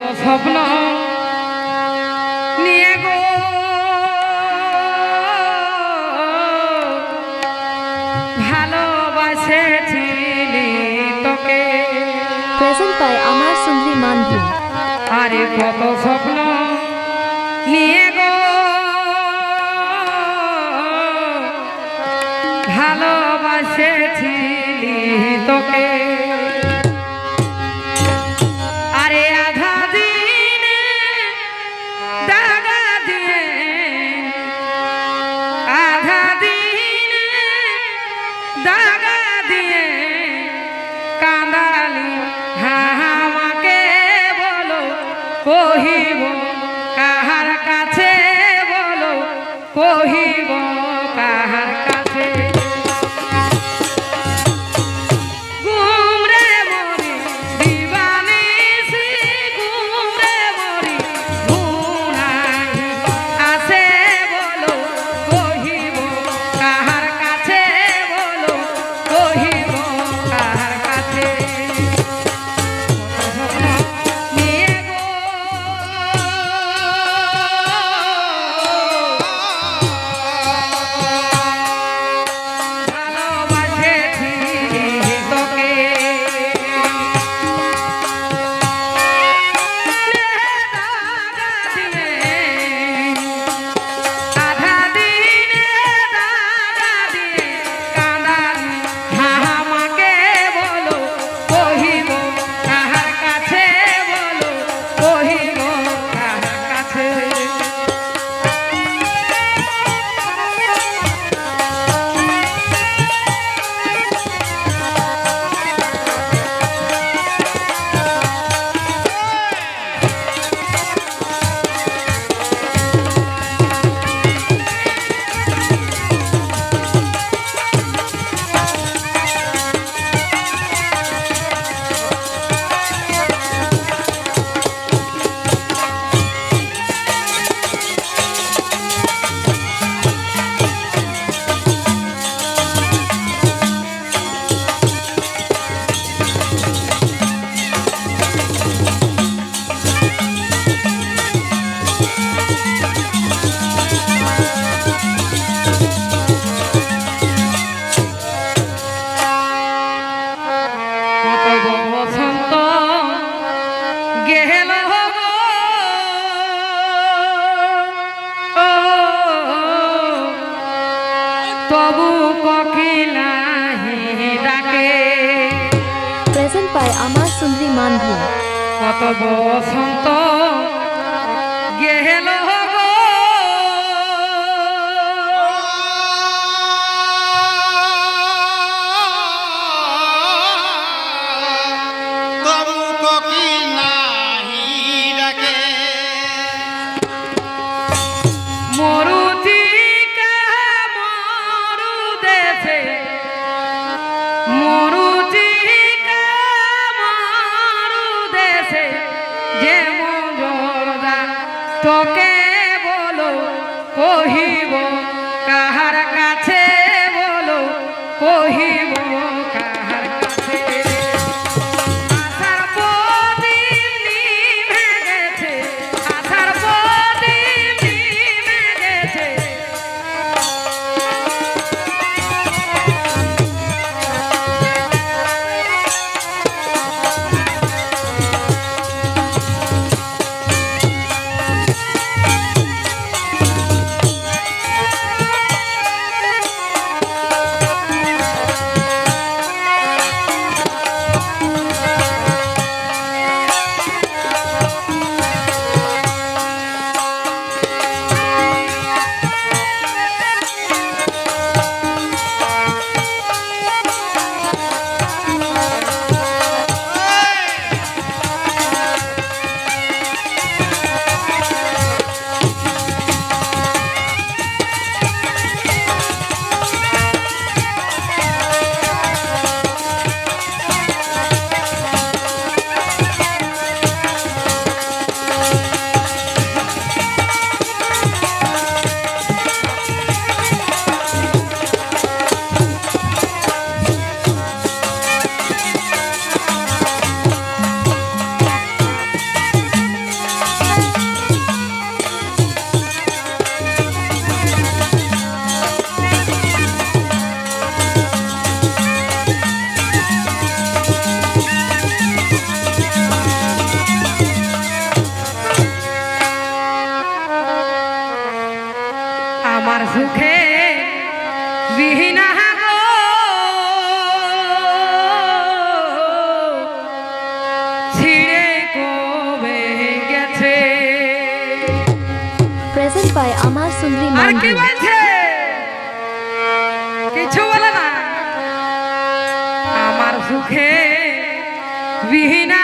স্বপ্ন নিয়ে গো। তোকে। আমার আরে কত স্বপ্ন নিয়ে গো। ভালোবাসে তোকে। কহি গায় আমার সুন্দরী মানভূম। কত বসন্ত গেল সুন্দরী মা কি বলছে? কিছু বলে না। আমার সুখে বিহীনা